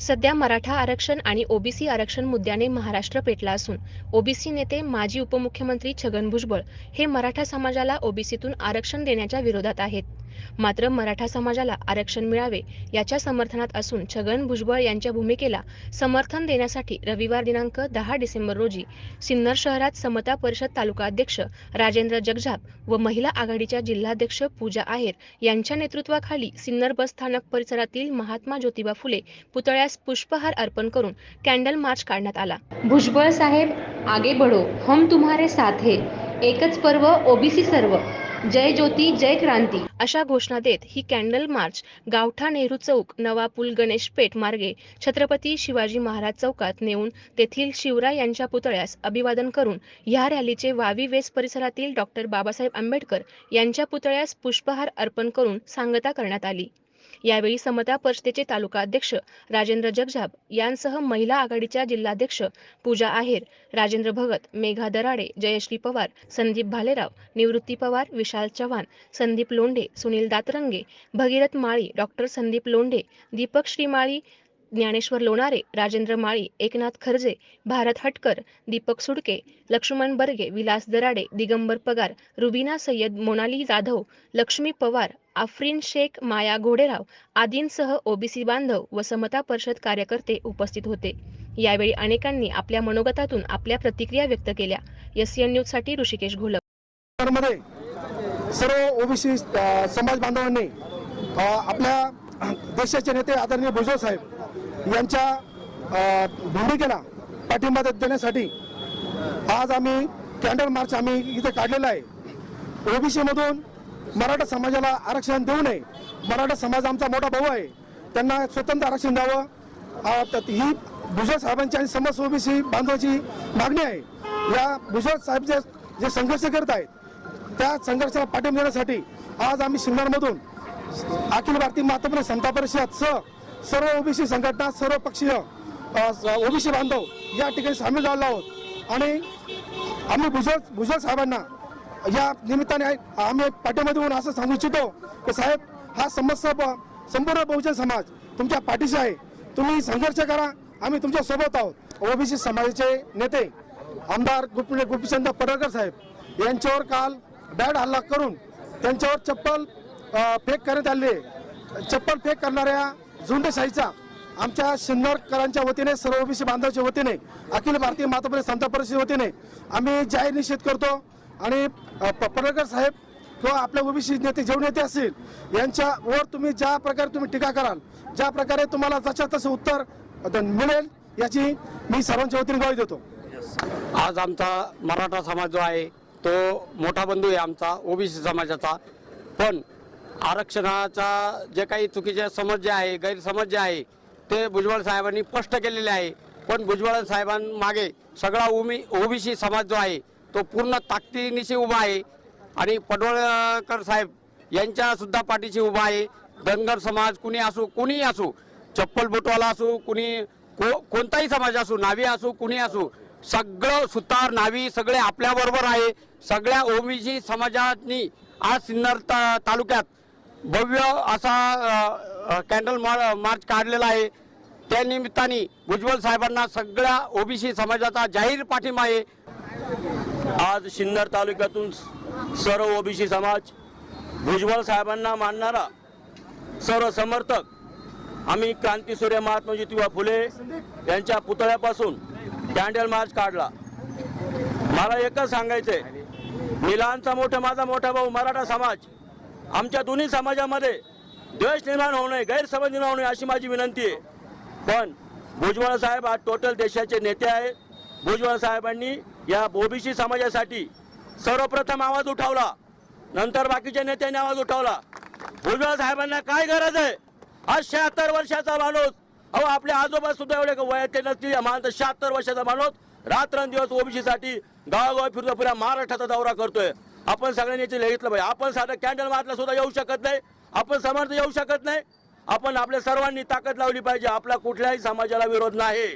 सध्या मराठा आरक्षण आणि ओबीसी आरक्षण मुद्द्याने महाराष्ट्र पेटला असून ओबीसी नेते माजी उपमुख्यमंत्री छगन भुजबळ हे मराठा समाजाला ओबीसीतून आरक्षण देण्याच्या विरोधात आहेत. मात्र मराठा समाजाला आरक्षण मिळावे याच्या समर्थनात असून छगन भुजबळ यांच्या भूमिकेला समर्थन देण्यासाठी रविवार दिनांक दहा डिसेंबर रोजी सिन्नर शहरात समता परिषद तालुका अध्यक्ष राजेंद्र जगझाप व महिला आघाडीच्या जिल्हाध्यक्ष पूजा आहेर यांच्या नेतृत्वाखाली सिन्नर बस स्थानक परिसरातील महात्मा ज्योतिबा फुले पुतळ्यास पुष्पहार अर्पण करून कॅन्डल मार्च काढण्यात आला. भुजबळ साहेब आगे बढो हम तुम्हारे साथ है. एकच पर्व ओबीसी सर्व. जय ज्योती जय क्रांती. अशा घोषणा देत ही कॅन्डल मार्च गावठा नेहरू चौक नवा पूल गणेश पेठ मार्गे छत्रपती शिवाजी महाराज चौकात नेऊन तेथील शिवराय यांच्या पुतळ्यास अभिवादन करून या रॅलीचे वावी वेस परिसरातील डॉक्टर बाबासाहेब आंबेडकर यांच्या पुतळ्यास पुष्पहार अर्पण करून सांगता करण्यात आली. यावेळी समता परिषदेचे तालुका अध्यक्ष राजेंद्र जगजाप यांसह महिला आघाडीच्या जिल्हाध्यक्ष पूजा आहेर राजेंद्र भगत मेघा दराडे जयश्री पवार संदीप भालेराव निवृत्ती पवार विशाल चव्हाण संदीप लोंढे सुनील दातरंगे भगीरथ माळी डॉक्टर संदीप लोंढे दीपक श्रीमाळी ज्ञानेश्वर लोणारे राजेंद्र माळी एकनाथ खर्जे भारत हटकर दीपक सुडके लक्ष्मण बर्गे विलास दराडे दिगंबर पगार रुबीना सय्यद मोनाली जाधव लक्ष्मी पवार आफ्रिन शेख माया घोडेराव आदींसह ओबीसी बांधव व समता परिषद कार्यकर्ते उपस्थित होते. यावेळी अनेकांनी आपल्या मनोगतातून आपल्या प्रतिक्रिया व्यक्त केल्या. एस एन न्यूजसाठी ऋषिकेश घोलप. सर्व ओबीसी समाज बांधवांनी आपल्या देशाचे नेते आदरणीय भुजबळ साहेब यांच्या भूमिकेला पाठिंबा देण्यासाठी आज आम्ही कॅन्डल मार्च आम्ही इथे काढलेला आहे. ओबीसीमधून मराठा समाजाला आरक्षण देऊ नये. मराठा समाज आमचा मोठा भाऊ आहे. त्यांना स्वतंत्र आरक्षण द्यावं. ही भुजबळ साहेबांची आणि समस्त ओबीसी बांधवाची मागणी आहे. या भुजबळ साहेब जे जे संघर्ष करत आहेत त्या संघर्षाला पाठिंबा देण्यासाठी आज आम्ही सिन्नरमधून अखिल भारतीय मातृ समता परिषद सह सर्व ओबीसी संघटना सर्व पक्षीय ओबीसी बांधव या ठिकाणी सामील झालो आहोत. आणि आम्ही भुजल भुजल साहेबांना या निमित्ताने आम्ही पाठीमध्ये होऊन असं सांगू इच्छितो की साहेब हा समस्या संपूर्ण बहुजन समाज तुमच्या पाठीशी आहे. तुम्ही संघर्ष करा आम्ही तुमच्यासोबत आहोत. ओबीसी समाजाचे नेते आमदार गुप गोपीचंद पडळकर साहेब यांच्यावर काल बॅड हल्ला करून त्यांच्यावर चप्पल फेक करण्यात आले चप्पल फेक करणाऱ्या झुंडशाहीचा आमच्या शिंदोरकरांच्या वतीने सर्व ओबीसी बांधवाच्या वतीने अखिल भारतीय मातृ समता परिषदेच्या वतीने आम्ही जाहीर निषेध करतो. आणि अ, प- साहेब किंवा आपल्या ओबीसी नेते जेवढे नेते असतील यांच्यावर तुम्ही ज्या प्रकारे तुम्ही टीका कराल ज्या प्रकारे तुम्हाला जशा तसं उत्तर मिळेल याची मी सर्वांच्या वतीने ग्वाही देतो. आज आमचा मराठा समाज जो आहे तो मोठा बंधू आहे आमचा ओबीसी समाजाचा. पण आरक्षणाचा जे काही चुकीचे समज जे आहे गैरसमज जे आहे ते भुजबळ साहेबांनी स्पष्ट केलेले आहे. पण भुजबळ साहेबांमागे सगळा ओमी ओबीसी समाज जो आहे तो पूर्ण ताकदीनिशी उभा आहे. आणि पडवळकर साहेब यांच्यासुद्धा पाठीशी उभा आहे. धनगर समाज कुणी असू कुणीही असू चप्पल बोटवाला असू कुणी को कोणताही समाज असू नावी असू कुणी असू सगळं सुतार नावी सगळे आपल्याबरोबर आहे. सगळ्या ओबीसी समाजानी आज सिन्नर ता तालुक्यात भव्य असा कॅन्डल मार मार्च काढलेला आहे. त्या निमित्ताने भुजबळ साहेबांना सगळ्या ओबीसी समाजाचा जाहीर पाठिंबा आहे. आज सिन्नर तालुक्यातून सर्व ओबीसी समाज भुजबळ साहेबांना मानणारा सर्व समर्थक आम्ही क्रांतीसूर्य महात्मा ज्योतिबा फुले यांच्या पुतळ्यापासून कॅन्डल मार्च काढला. मला एकच सांगायचंय. मिलांचा मोठा माझा मोठा भाऊ मराठा समाज आमच्या दोन्ही समाजामध्ये द्वेष निर्माण होऊ नये गैरसमज निर्माण होऊ नये अशी माझी विनंती आहे. पण भुजबळ साहेब आज टोटल देशाचे नेते आहेत. भुजबळ साहेबांनी या ओबीसी समाजासाठी सर्वप्रथम आवाज उठावला. नंतर बाकीच्या नेत्यांनी आवाज उठवला. भुजबळ साहेबांना काय गरज आहे? आज शहात्तर वर्षाचा माणूस. अहो आपले आजोबा सुद्धा एवढे वयाचे नसतील. मानत शहात्तर वर्षाचा माणूस रात्रंदिवस ओबीसीसाठी गावागाव फिरतो पुऱ्या महाराष्ट्राचा दौरा करतोय. आपण सगळ्यांनी याची घेतलं पाहिजे. आपण साधं कॅन्डल मारला सुद्धा येऊ शकत नाही. आपण समर्थ येऊ शकत नाही. आपण आपल्या सर्वांनी ताकद लावली पाहिजे. आपला कुठल्याही समाजाला विरोध नाही.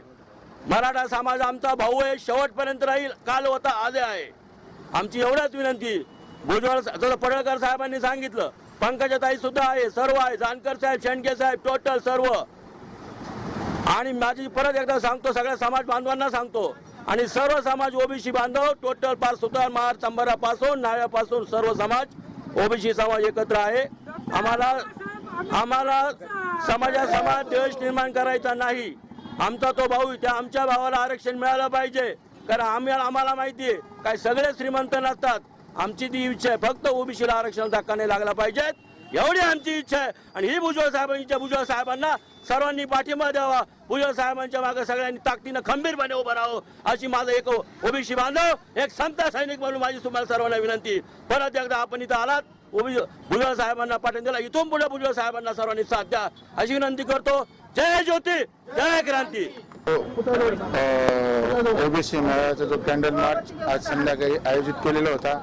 मराठा समाज आमचा भाऊ आहे. शेवटपर्यंत राहील. काल होता आज आहे. आमची एवढ्याच विनंती. भुजबळ जसं पडळकर साहेबांनी सांगितलं पंकजाताई सुद्धा आहे सर्व आहे. जानकर साहेब शेंडके साहेब टोटल सर्व. आणि माझी परत एकदा सांगतो सगळ्या समाज बांधवांना सांगतो. आणि सर्व समाज ओबीसी बांधव टोटल पार सुतार महार चंबरापासून नाव्यापासून सर्व समाज ओबीसी समाज एकत्र आहे. आम्हाला आम्हाला समाजा समाज देश निर्माण करायचा नाही. आमचा तो भाऊ त्या आमच्या भावाला आरक्षण मिळालं पाहिजे. कारण आम्ही आम्हाला माहिती आहे काय सगळे श्रीमंत नसतात. आमची ती इच्छा आहे फक्त ओबीसीला आरक्षण धक्का नाही लागला पाहिजेत एवढी आमची इच्छा आहे. आणि ही भुजबळ साहेबांच्या भुजबळ साहेबांना सर्वांनी पाठिंबा द्यावा. भुजबळ साहेबांच्या मागे सगळ्यांनी ताकदीनं खंबीरपणे उभं राहावं अशी माझं एक ओबीसी बांधव एक समता सैनिक म्हणून माझी तुम्हाला सर्वांना विनंती. परत एकदा आपण इथं आलात ओबी भुजबळ साहेबांना पाठवून दिला. इथून पुढे भुजबळ साहेबांना सर्वांनी साथ द्या अशी विनंती करतो. जय ज्योती जय क्रांती. ओबीसी मेळाव्याचा जो कॅन्डल मार्च आज संध्याकाळी आयोजित केलेला होता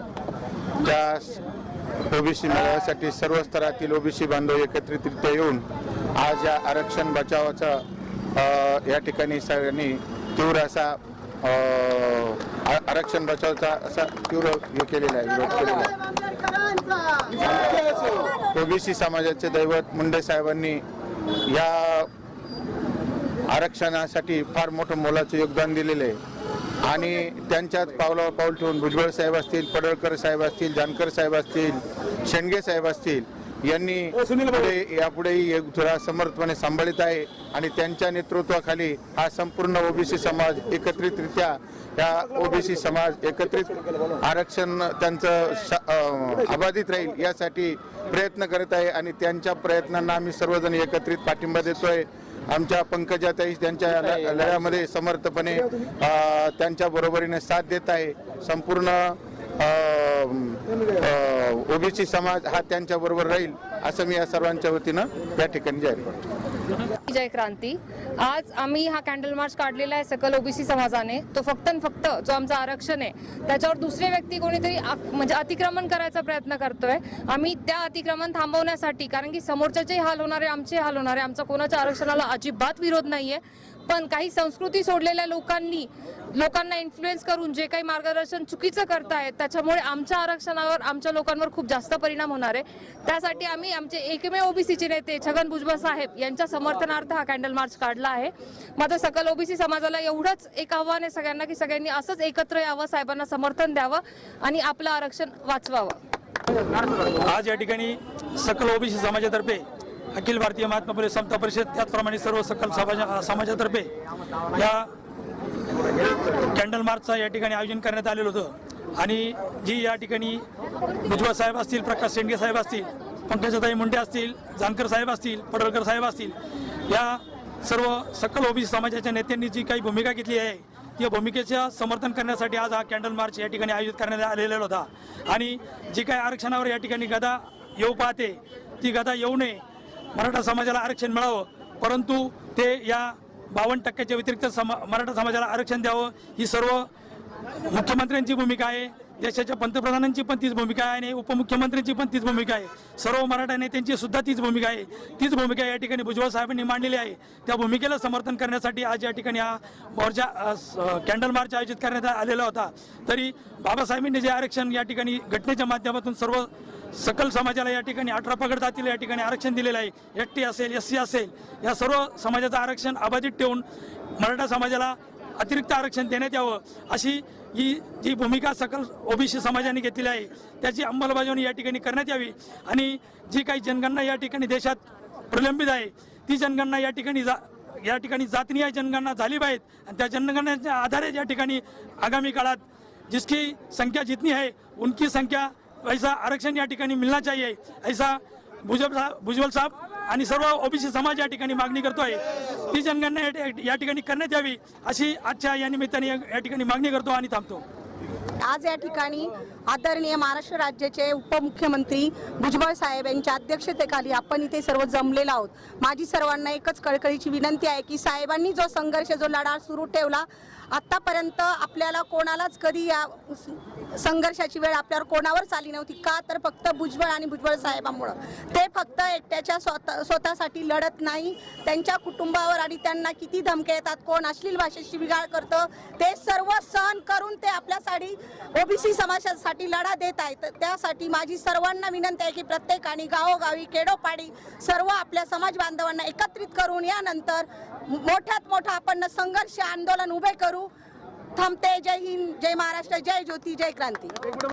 त्या ओबीसी मेळाव्यासाठी सर्व स्तरातील ओबीसी बांधव एकत्रितरित्या येऊन आज या आरक्षण बचावाचा या ठिकाणी सगळ्यांनी तीव्र असा आरक्षण बचावचा असा तीव्र हे केलेला आहे विरोध केलेला आहे. ओबीसी समाजाचे दैवत मुंडे साहेबांनी या आरक्षणासाठी फार मोठं मोलाचं योगदान दिलेलं आहे. आणि त्यांच्यात पावलावर पाऊल ठेवून भुजबळ साहेब असतील पडळकर साहेब असतील जानकर साहेब असतील शेंडगे साहेब असतील यांनी पुढे यापुढेही एक धुरा समर्थपणे सांभाळीत आहे आणि त्यांच्या नेतृत्वाखाली हा संपूर्ण ओबीसी समाज एकत्रितरित्या या ओबीसी समाज एकत्रित आरक्षण त्यांचं अबाधित राहील यासाठी प्रयत्न करत आहे आणि त्यांच्या प्रयत्नांना आम्ही सर्वजण एकत्रित पाठिंबा देतोय. आमच्या पंकजाताई त्यांच्या लढ्यामध्ये समर्थपणे त्यांच्या बरोबरीने साथ देत आहे. संपूर्ण ओबीसी समाज हा त्यांच्या बरोबर राहील असं मी या सर्वांच्या वतीनं या ठिकाणी जाहीर करतो. जय क्रांती. आज आम्ही हा कॅन्डल मार्च काढलेला आहे सकल ओबीसी समाजाने. तो फक्त आणि फक्त जो आमचं आरक्षण आहे त्याच्यावर दुसरे व्यक्ती कोणीतरी म्हणजे अतिक्रमण करायचा प्रयत्न करतोय. आम्ही त्या अतिक्रमण थांबवण्यासाठी कारण की समोरच्याचे हाल होणारे आमचे हाल होणारे आमचा कोणाच्या आरक्षणाला अजिबात विरोध नाहीये. पण काही संस्कृती सोडलेल्या लोकांनी लोकांना इन्फ्लुएन्स करून जे काही मार्गदर्शन चुकीचं करतायत त्याच्यामुळे आमच्या आरक्षणावर आमच्या लोकांवर खूप जास्त परिणाम होणार आहे. त्यासाठी आम्ही आमचे एकमेव ओबीसीचे नेते छगन भुजबळ साहेब यांच्या समर्थनार्थ हा कॅन्डल मार्च काढला आहे. माझं सकल ओबीसी समाजाला एवढंच एक आव्हान आहे सगळ्यांना की सगळ्यांनी असंच एकत्र यावं साहेबांना समर्थन द्यावं आणि आपलं आरक्षण वाचवावं. आज या ठिकाणी सकल ओबीसी समाजातर्फे अखिल भारतीय महात्मा फुले समता परिषद त्याचप्रमाणे सर्व सकल समाजा समाजातर्फे या कॅन्डल मार्चचा या ठिकाणी आयोजन करण्यात आलेलं होतं. आणि जी या ठिकाणी भुजबळ साहेब असतील प्रकाश शेंडगे साहेब असतील पंकजाताई मुंडे असतील जानकर साहेब असतील पडळकर साहेब असतील या सर्व सकल ओबीसी समाजाच्या नेत्यांनी जी काही भूमिका घेतली आहे या भूमिकेचं समर्थन करण्यासाठी आज हा कॅन्डल मार्च या ठिकाणी आयोजित करण्यात आलेला होता. आणि जी काही आरक्षणावर या ठिकाणी गदा येऊ पाहते ती गदा येऊ नये मराठा समाजाला आरक्षण मिळावं परंतु ते या बावन्न टक्क्याच्या व्यतिरिक्त समा मराठा समाजाला आरक्षण द्यावं ही सर्व मुख्यमंत्र्यांची भूमिका आहे. देशाच्या पंतप्रधानांची पण तीच भूमिका आहे आणि उपमुख्यमंत्र्यांची पण तीच भूमिका आहे. सर्व मराठा नेत्यांची सुद्धा तीच भूमिका आहे. तीच भूमिका या ठिकाणी भुजबळ साहेबांनी मांडलेली आहे. त्या भूमिकेला समर्थन करण्यासाठी आज या ठिकाणी हा मोर्चा स- कॅन्डल मार्च आयोजित करण्यात आलेला होता. तरी बाबासाहेबांनी जे आरक्षण या ठिकाणी घटनेच्या माध्यमातून सर्व सकल समाजाला या ठिकाणी अठरा पगड जातील या ठिकाणी आरक्षण दिलेलं आहे. एस टी असेल एस सी असेल या सर्व समाजाचं आरक्षण अबाधित ठेवून मराठा समाजाला अतिरिक्त आरक्षण देण्यात यावं अशी ही जी भूमिका सकल ओबीसी समाजाने घेतलेली आहे त्याची अंमलबजावणी या ठिकाणी करण्यात यावी आणि जी काही जनगणना या ठिकाणी देशात प्रलंबित आहे ती जनगणना या ठिकाणी जा या ठिकाणी जातनीय जनगणना झाली पाहिजे आणि त्या जनगणनेच्या आधारे या ठिकाणी आगामी काळात जिसकी संख्या जितनी है उनकी संख्या ऐसा आरक्षण या ठिकाणी मिलना चाहिए ऐसा भुजबळ साहब भुजबल साहब आणि सर्व ओबीसी समाज या ठिकाणी मागणी करतोय. ती जनगणना या ठिकाणी करण्यात यावी अशी आजच्या या निमित्ताने या ठिकाणी मागणी करतो आणि थांबतो. आज या ठिकाणी आदरणीय महाराष्ट्र राज्याचे उपमुख्यमंत्री भुजबळ साहेब यांच्या अध्यक्षतेखाली आपण इथे सर्व जमलेलो आहोत. माझी सर्वांना एकच कळकळीची विनंती आहे की साहेबांनी जो संघर्ष जो लढा सुरू ठेवला आत्तापर्यंत आपल्याला कोणालाच कधी या संघर्षाची वेळ आपल्यावर कोणावरच आली नव्हती. का तर फक्त भुजबळ आणि भुजबळ साहेबांमुळं. ते फक्त एकट्याच्या स्वतः स्वतःसाठी लढत नाही त्यांच्या कुटुंबावर आणि त्यांना किती धमके येतात कोण अश्लील भाषेची बिघाड करतं ते सर्व सहन करून ते आपल्यासाठी ओबीसी समाजासाठी लढा देत आहेत. तर त्यासाठी माझी सर्वांना विनंती आहे की प्रत्येकाने गावोगावी खेडोपाडी सर्व आपल्या समाज बांधवांना एकत्रित करून यानंतर मोठ्यात मोठा आपण संघर्ष आंदोलन उभे करू. थांबते. जय हिंद जय महाराष्ट्र जय ज्योती जय क्रांती.